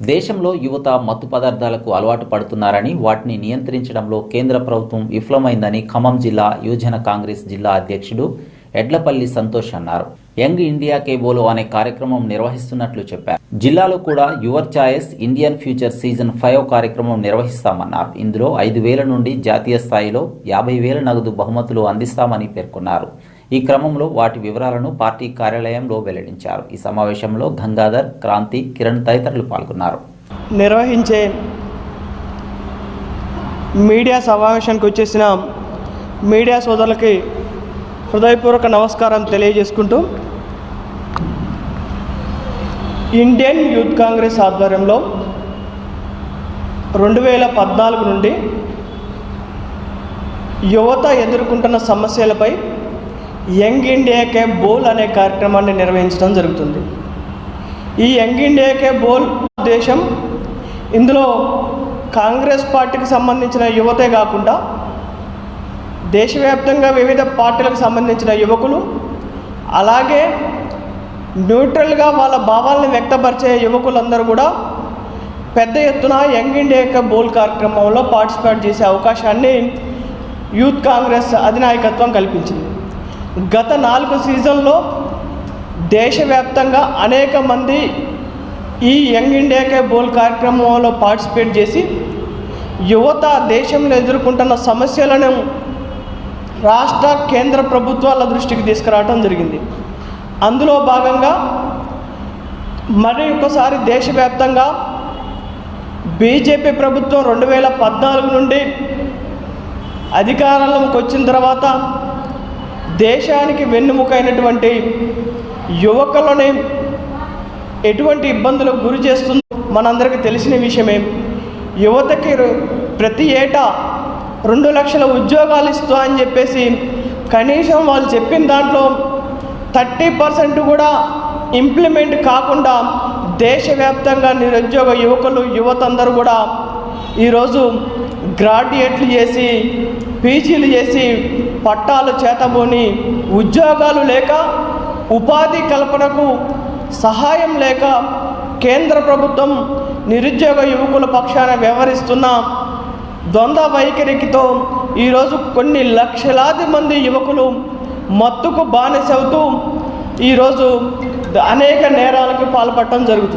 దేశంలో యువత మత్తు పదార్థాలకు అలవాటు పడుతున్నారని వాటిని నియంత్రించడంలో కేంద్ర ప్రభుత్వం విఫలమైందని ఖమ్మం జిల్లా యువజన కాంగ్రెస్ జిల్లా అధ్యక్షుడు ఎడ్లపల్లి సంతోష్ అన్నారు. యంగ్ ఇండియా కేబోలో అనే కార్యక్రమం నిర్వహిస్తున్నట్లు చెప్పారు. జిల్లాలో కూడా your choice Indian future season five కార్యక్రమం నిర్వహిస్తామన్నారు. ఇందులో ఐదు వేల నుండి జాతీయ స్థాయిలో యాభై వేల నగదు బహుమతులు అందిస్తామని పేర్కొన్నారు. ఈ క్రమంలో వాటి వివరాలను పార్టీ కార్యాలయంలో వెల్లడించారు. ఈ సమావేశంలో గంగాధర్ క్రాంతి కిరణ్ తదితరులు పాల్గొన్నారు. నిర్వహించే మీడియా సమావేశానికి వచ్చేసిన మీడియా సోదరులకి హృదయపూర్వక నమస్కారం తెలియజేసుకుంటూ ఇండియన్ యూత్ కాంగ్రెస్ ఆధ్వర్యంలో రెండు వేల పద్నాలుగు నుండి యువత ఎదుర్కొంటున్న సమస్యలపై యంగ్ ఇండియాకే బోల్ అనే కార్యక్రమాన్ని నిర్వహించడం జరుగుతుంది. ఈ యంగ్ ఇండియాకే బోల్ ఉద్దేశం ఇందులో కాంగ్రెస్ పార్టీకి సంబంధించిన యువతే కాకుండా దేశవ్యాప్తంగా వివిధ పార్టీలకు సంబంధించిన యువకులు అలాగే న్యూట్రల్గా వాళ్ళ భావాలను వ్యక్తపరిచే యువకులందరూ కూడా పెద్ద ఎత్తున యంగ్ ఇండియా యొక్క బోల్ కార్యక్రమంలో పార్టిసిపేట్ చేసే అవకాశాన్ని యూత్ కాంగ్రెస్ అధినాయకత్వం కల్పించింది. గత నాలుగు సీజన్లో దేశవ్యాప్తంగా అనేక మంది ఈ యంగ్ ఇండియాకే బోల్ కార్యక్రమంలో పార్టిసిపేట్ చేసి యువత దేశంలో ఎదుర్కొంటున్న సమస్యలను రాష్ట్ర కేంద్ర ప్రభుత్వాల దృష్టికి తీసుకురావడం జరిగింది. అందులో భాగంగా మరి ఒకసారి దేశవ్యాప్తంగా బీజేపీ ప్రభుత్వం రెండు వేల పద్నాలుగు నుండి అధికారంలోకి వచ్చిన తర్వాత దేశానికి వెన్నుముకైనటువంటి యువకులని ఎటువంటి ఇబ్బందులకు గురి చేస్తుందో మనందరికీ తెలిసిన విషయమే. యువతకి రు- ప్రతి ఏటా రెండు లక్షల ఉద్యోగాలు ఇస్తా అని చెప్పేసి కనీసం వాళ్ళు చెప్పిన దాంట్లో థర్టీ పర్సెంట్ కూడా ఇంప్లిమెంట్ కాకుండా దేశవ్యాప్తంగా నిరుద్యోగ యువకులు యువత అందరూ కూడా ఈరోజు గ్రాడ్యుయేట్లు చేసి పీజీలు చేసి పట్టాలు చేతబోని ఉద్యోగాలు లేక ఉపాధి కల్పనకు సహాయం లేక కేంద్ర ప్రభుత్వం నిరుద్యోగ యువకుల పక్షాన వ్యవహరిస్తున్న ద్వంద్వ వైఖరికితో ఈరోజు కొన్ని లక్షలాది మంది యువకులు మత్తుకు బానిసవుతూ ఈరోజు అనేక నేరాలకు పాల్పడటం జరుగుతుంది.